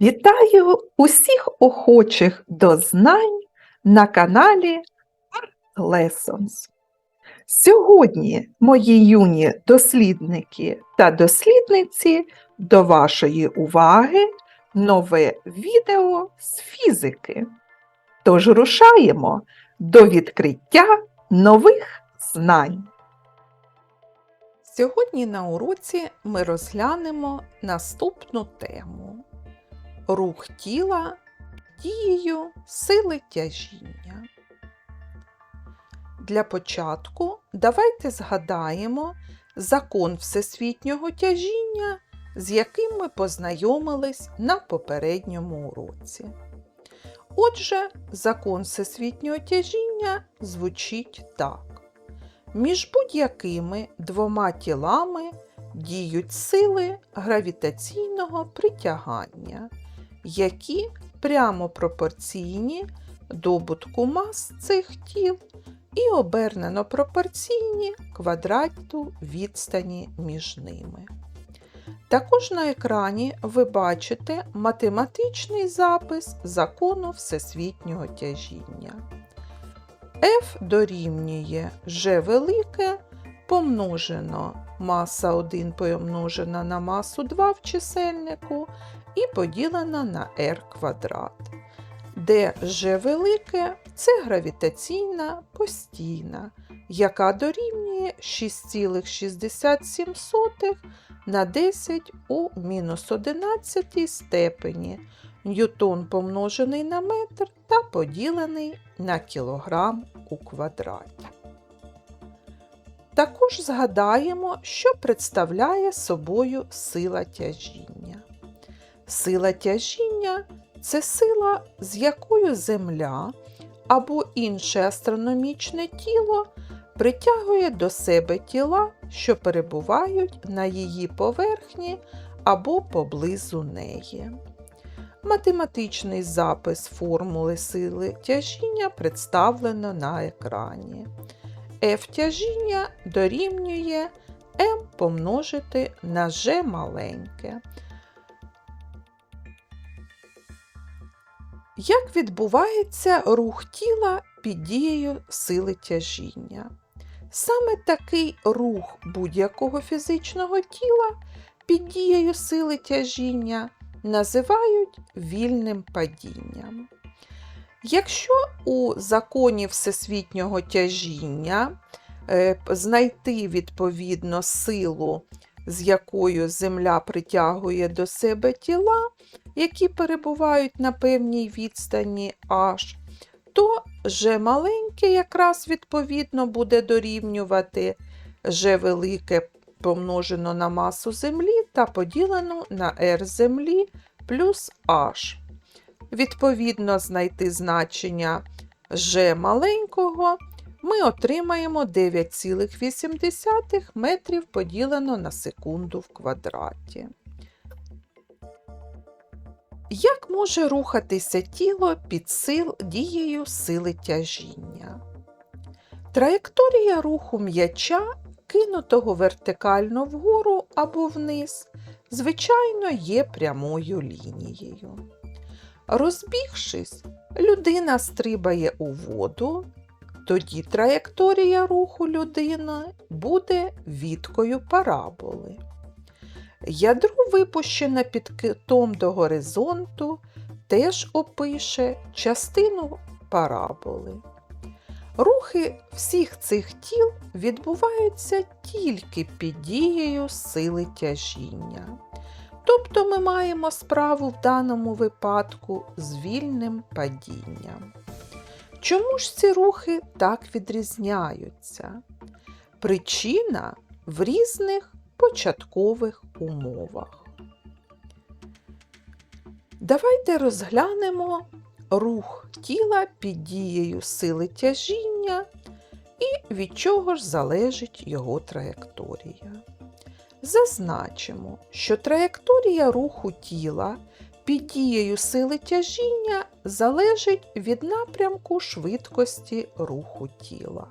Вітаю усіх охочих до знань на каналі Lessons. Сьогодні, мої юні дослідники та дослідниці, до вашої уваги нове відео з фізики. Тож рушаємо до відкриття нових знань. Сьогодні на уроці ми розглянемо наступну тему рух тіла дією сили тяжіння. Для початку давайте згадаємо закон всесвітнього тяжіння, з яким ми познайомились на попередньому уроці. Отже, закон всесвітнього тяжіння звучить так. Між будь-якими двома тілами діють сили гравітаційного притягання, які прямо пропорційні добутку мас цих тіл і обернено пропорційні квадрату відстані між ними. Також на екрані ви бачите математичний запис закону всесвітнього тяжіння. F дорівнює G велике помножено маса 1 помножена на масу 2 в чисельнику і поділена на r квадрат, де G велике це гравітаційна постійна, яка дорівнює 6,67 на 10 у мінус 11 степені ньютон помножений на метр та поділений на кілограм у квадраті. Також згадаємо, що представляє собою сила тяжіння. Сила тяжіння це сила, з якою Земля або інше астрономічне тіло притягує до себе тіла, що перебувають на її поверхні або поблизу неї. Математичний запис формули сили тяжіння представлено на екрані. F тяжіння дорівнює m помножити на g маленьке. Як відбувається рух тіла під дією сили тяжіння? Саме такий рух будь-якого фізичного тіла під дією сили тяжіння називають вільним падінням. Якщо у законі всесвітнього тяжіння е, знайти відповідно силу, з якою Земля притягує до себе тіла, які перебувають на певній відстані H, то G маленьке якраз відповідно буде дорівнювати G велике помножено на масу Землі та поділено на R Землі плюс H. Відповідно, знайти значення G маленького ми отримаємо 9,8 метрів поділено на секунду в квадраті. Як може рухатися тіло під сил дією сили тяжіння? Траєкторія руху м'яча, кинутого вертикально вгору або вниз, звичайно, є прямою лінією. Розбігшись, людина стрибає у воду, тоді траєкторія руху людини буде відкою параболи. Ядро, випущене під китом до горизонту, теж опише частину параболи. Рухи всіх цих тіл відбуваються тільки під дією сили тяжіння. Тобто ми маємо справу в даному випадку з вільним падінням. Чому ж ці рухи так відрізняються? Причина в різних початкових умовах. Давайте розглянемо рух тіла під дією сили тяжіння і від чого ж залежить його траєкторія. Зазначимо, що траєкторія руху тіла під дією сили тяжіння залежить від напрямку швидкості руху тіла.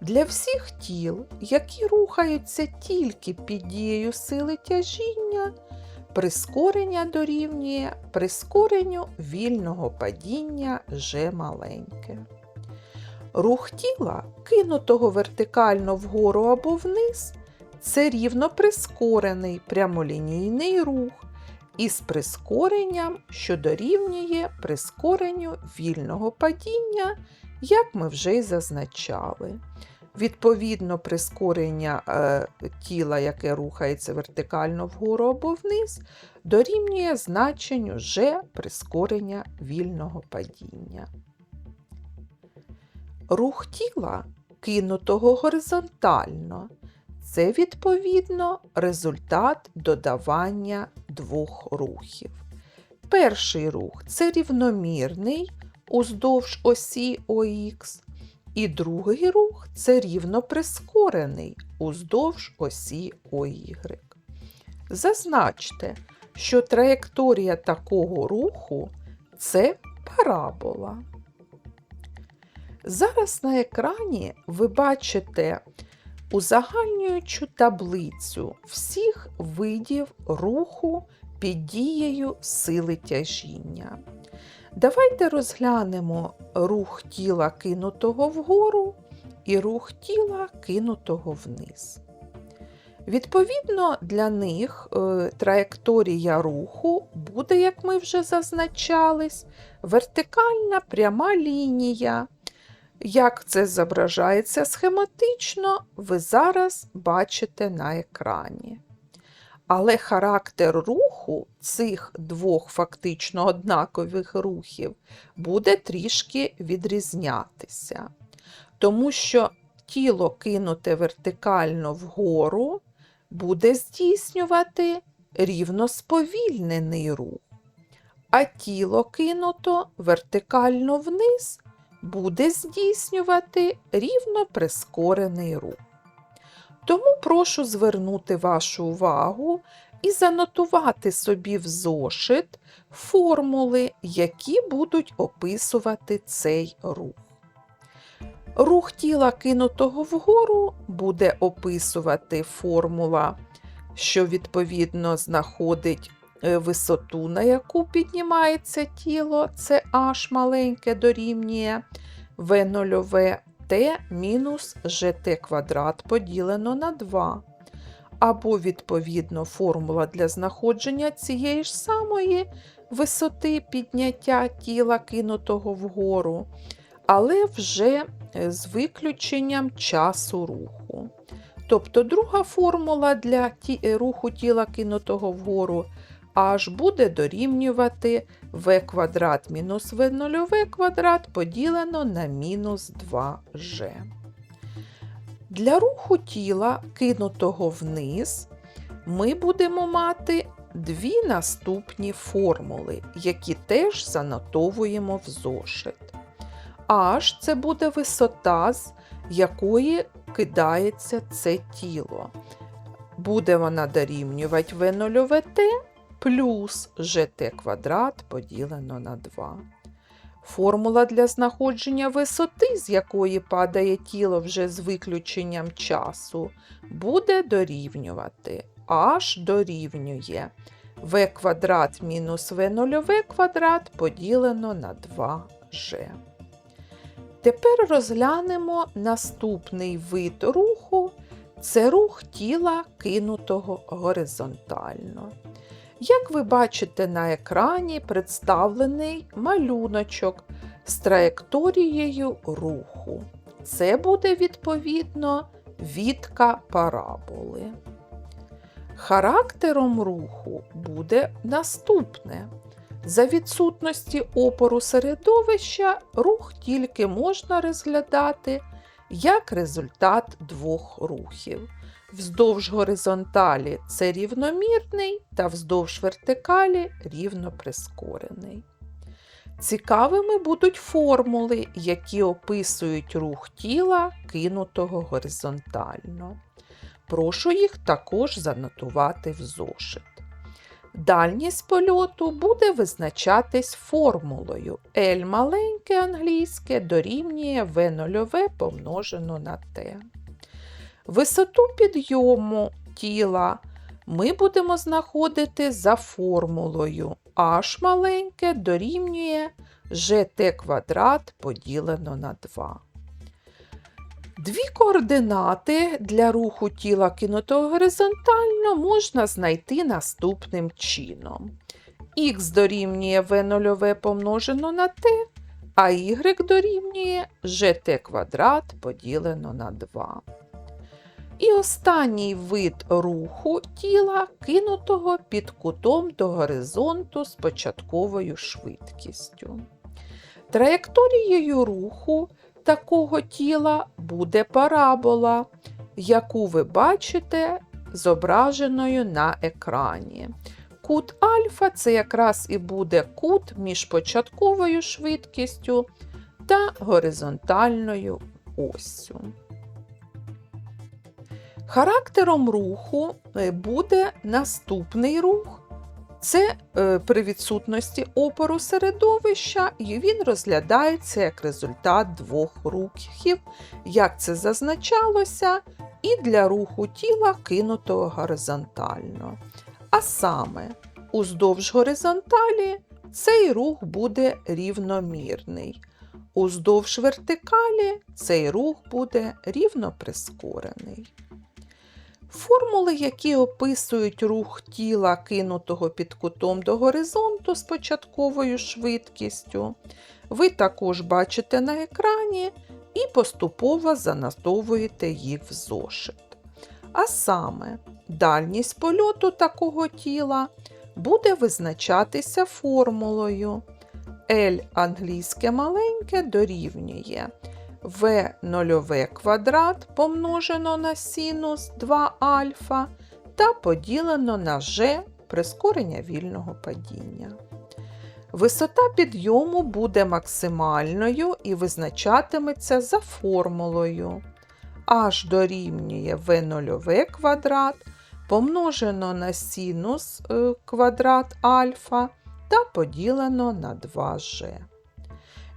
Для всіх тіл, які рухаються тільки під дією сили тяжіння, Прискорення дорівнює прискоренню вільного падіння G маленьке. Рух тіла, кинутого вертикально вгору або вниз, це рівно прискорений прямолінійний рух із прискоренням, що дорівнює прискоренню вільного падіння, як ми вже й зазначали. Відповідно, прискорення е, тіла, яке рухається вертикально вгору або вниз, дорівнює значенню G прискорення вільного падіння. Рух тіла, кинутого горизонтально, це відповідно результат додавання двох рухів. Перший рух це рівномірний уздовж осі ОХ, і другий рух це рівно прискорений уздовж осі ОY. Зазначте, що траєкторія такого руху це парабола. Зараз на екрані ви бачите узагальнюючу таблицю всіх видів руху під дією сили тяжіння. Давайте розглянемо рух тіла кинутого вгору і рух тіла кинутого вниз. Відповідно, для них е, траєкторія руху буде, як ми вже зазначались, вертикальна пряма лінія. Як це зображається схематично, ви зараз бачите на екрані. Але характер руху цих двох фактично однакових рухів буде трішки відрізнятися. Тому що тіло кинуте вертикально вгору буде здійснювати рівно сповільнений рух, а тіло кинуто вертикально вниз буде здійснювати рівно прискорений рух. Тому прошу звернути вашу увагу і занотувати собі в зошит формули, які будуть описувати цей рух. Рух тіла кинутого вгору буде описувати формула, що відповідно знаходить висоту, на яку піднімається тіло, це h маленьке дорівнює v0 t мінус gt квадрат поділено на 2. Або, відповідно, формула для знаходження цієї ж самої висоти підняття тіла кинутого вгору, але вже е, з виключенням часу руху. Тобто друга формула для е, руху тіла кинутого вгору аж буде дорівнювати v квадрат мінус v0 квадрат поділено на мінус 2g. Для руху тіла, кинутого вниз, ми будемо мати дві наступні формули, які теж занотовуємо в зошит. H це буде висота, з якої кидається це тіло. Буде вона дорівнювати v0t плюс gt квадрат поділено на 2. Формула для знаходження висоти, з якої падає тіло вже з виключенням часу, буде дорівнювати h дорівнює v квадрат мінус v0 квадрат поділено на 2g. Тепер розглянемо наступний вид руху це рух тіла кинутого горизонтально. Як ви бачите на екрані представлений малюночок з траєкторією руху. Це буде, відповідно, вітка параболи. Характером руху буде наступне. За відсутності опору середовища рух тільки можна розглядати як результат двох рухів. Вздовж горизонталі це рівномірний, та вздовж вертикалі рівноприскорений. Цікавими будуть формули, які описують рух тіла, кинутого горизонтально. Прошу їх також занотувати в зошит. Дальність польоту буде визначатись формулою L маленьке англійське дорівнює V0 помножено на T. Висоту підйому тіла ми будемо знаходити за формулою h маленьке дорівнює gt квадрат поділено на 2. Дві координати для руху тіла кинутого горизонтально можна знайти наступним чином. Х дорівнює v0 помножено на t, а y дорівнює gt квадрат поділено на 2. І останній вид руху тіла, кинутого під кутом до горизонту з початковою швидкістю. Траєкторією руху такого тіла буде парабола, яку ви бачите зображеною на екрані. Кут альфа це якраз і буде кут між початковою швидкістю та горизонтальною оссю. Характером руху е, буде наступний рух. Це е, при відсутності опору середовища, і він розглядається як результат двох рухів, як це зазначалося, і для руху тіла кинутого горизонтально. А саме, уздовж горизонталі цей рух буде рівномірний. Уздовж вертикалі цей рух буде рівноприскорений. Формули, які описують рух тіла, кинутого під кутом до горизонту з початковою швидкістю, ви також бачите на екрані і поступово занотовуєте їх в зошит. А саме, дальність польоту такого тіла буде визначатися формулою L англійське маленьке дорівнює v нульове квадрат помножено на синус 2 альфа та поділено на g прискорення вільного падіння. Висота підйому буде максимальною і визначатиметься за формулою h дорівнює v нульове квадрат помножено на синус е, квадрат альфа та поділено на 2g.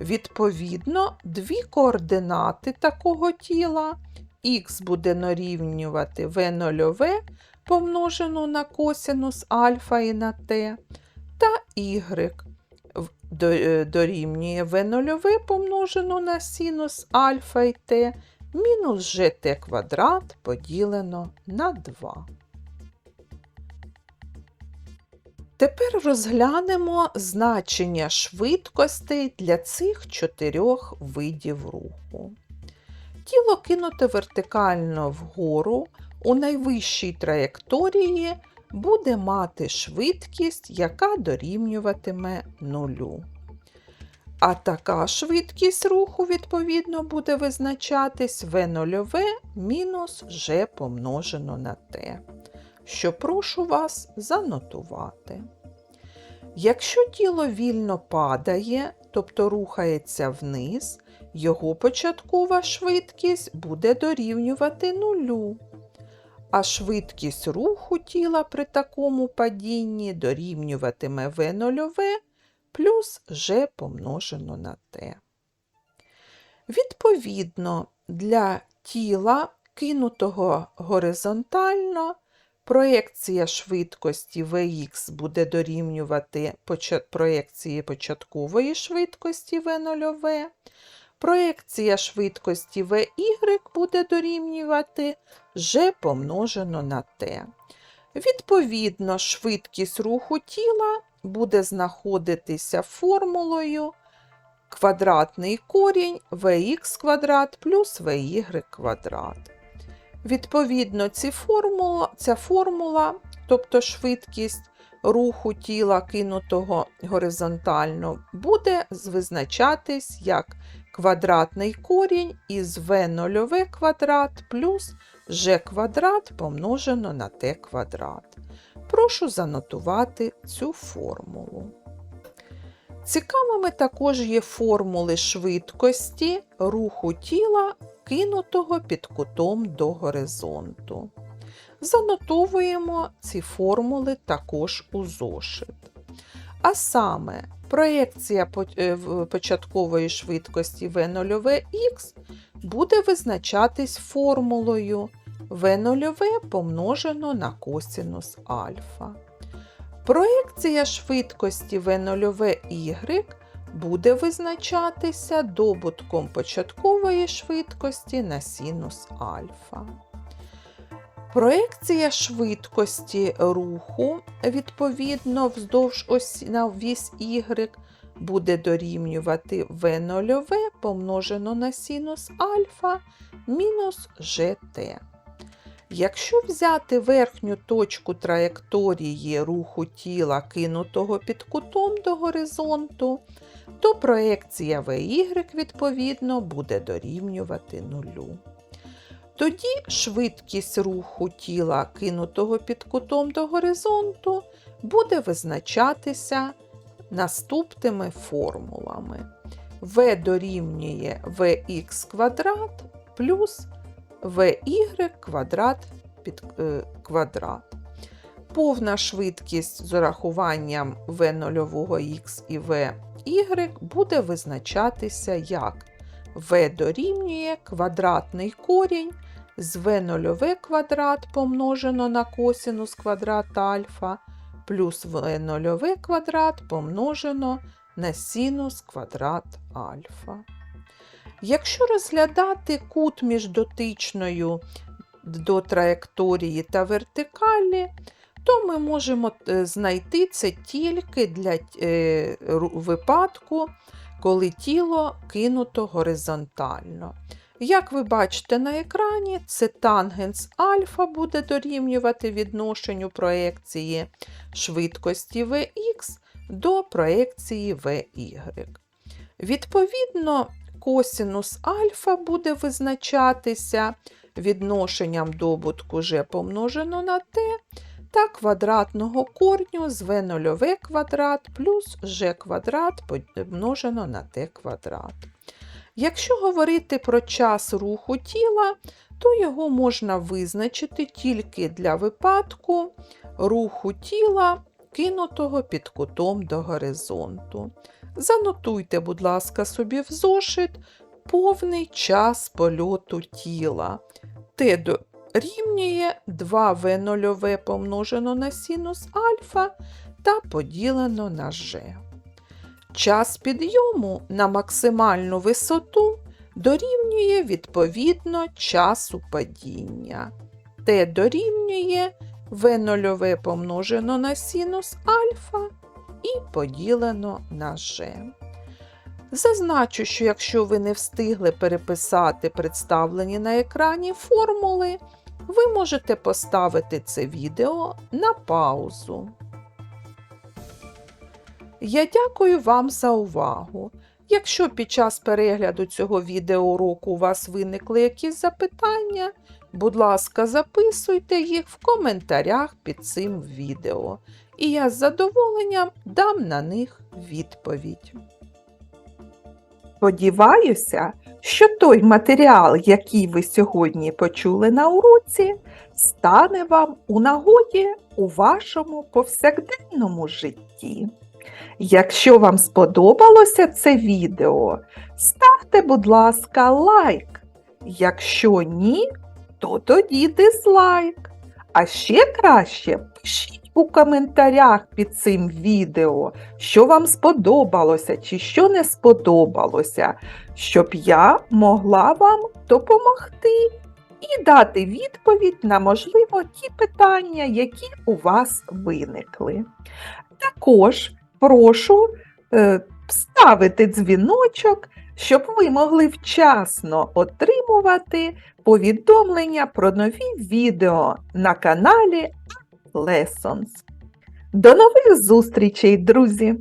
Відповідно, дві координати такого тіла. Х буде дорівнювати v0 помножену на косинус альфа і на t, та y е, дорівнює v0 помножену на синус альфа і t мінус gt квадрат поділено на 2. Тепер розглянемо значення швидкостей для цих чотирьох видів руху. Тіло кинуте вертикально вгору у найвищій траєкторії буде мати швидкість, яка дорівнюватиме нулю. А така швидкість руху, відповідно, буде визначатись v0 мінус g помножено на t що прошу вас занотувати. Якщо тіло вільно падає, тобто рухається вниз, його початкова швидкість буде дорівнювати нулю, а швидкість руху тіла при такому падінні дорівнюватиме v 0 плюс g помножено на t. Відповідно, для тіла, кинутого горизонтально, Проєкція швидкості Vx буде дорівнювати проєкції початкової швидкості V0. Проєкція швидкості Vy буде дорівнювати g помножено на t. Відповідно, швидкість руху тіла буде знаходитися формулою квадратний корінь Vx квадрат плюс Vy квадрат. Відповідно, ці формула, ця формула, тобто швидкість руху тіла кинутого горизонтально, буде визначатись як квадратний корінь із v0 квадрат плюс g квадрат помножено на t квадрат. Прошу занотувати цю формулу. Цікавими також є формули швидкості руху тіла кинутого під кутом до горизонту. Занотовуємо ці формули також у зошит. А саме, проєкція е, початкової швидкості v0х буде визначатись формулою В нульове помножено на косинус альфа. Проекція швидкості В нульове y буде визначатися добутком початкової швидкості на синус альфа. Проекція швидкості руху відповідно вздовж осі на вісь y буде дорівнювати v нульове помножено на синус альфа мінус gt. Якщо взяти верхню точку траєкторії руху тіла, кинутого під кутом до горизонту, то проекція VY відповідно буде дорівнювати нулю. Тоді швидкість руху тіла, кинутого під кутом до горизонту, буде визначатися наступними формулами. v дорівнює vx квадрат плюс vy квадрат під е, квадрат. Повна швидкість з урахуванням v0х і vy буде визначатися як v дорівнює квадратний корінь з v0 квадрат помножено на косинус квадрат альфа плюс v0 квадрат помножено на синус квадрат альфа. Якщо розглядати кут між дотичною до траєкторії та вертикалі, то ми можемо е, знайти це тільки для е, випадку, коли тіло кинуто горизонтально. Як ви бачите на екрані, це тангенс альфа буде дорівнювати відношенню проекції швидкості Vx до проекції Vy. Відповідно, косинус альфа буде визначатися відношенням добутку g помножено на t та квадратного корню з v0 квадрат плюс g квадрат помножено на t квадрат. Якщо говорити про час руху тіла, то його можна визначити тільки для випадку руху тіла, кинутого під кутом до горизонту. Занотуйте, будь ласка, собі в зошит повний час польоту тіла. Т дорівнює 2В0 помножено на синус альфа та поділено на G. Час підйому на максимальну висоту дорівнює відповідно часу падіння. Т дорівнює В0 помножено на синус альфа і поділено на G. Зазначу, що якщо ви не встигли переписати представлені на екрані формули, ви можете поставити це відео на паузу. Я дякую вам за увагу. Якщо під час перегляду цього відеоуроку у вас виникли якісь запитання, будь ласка, записуйте їх в коментарях під цим відео, і я з задоволенням дам на них відповідь. Сподіваюся, що той матеріал, який ви сьогодні почули на уроці, стане вам у нагоді у вашому повсякденному житті. Якщо вам сподобалося це відео, ставте, будь ласка, лайк. Якщо ні, то тоді дизлайк. А ще краще пишіть у коментарях під цим відео, що вам сподобалося чи що не сподобалося, щоб я могла вам допомогти і дати відповідь на, можливо, ті питання, які у вас виникли. Також прошу е, ставити дзвіночок, щоб ви могли вчасно отримувати повідомлення про нові відео на каналі Lessons. До нових зустрічей, друзі!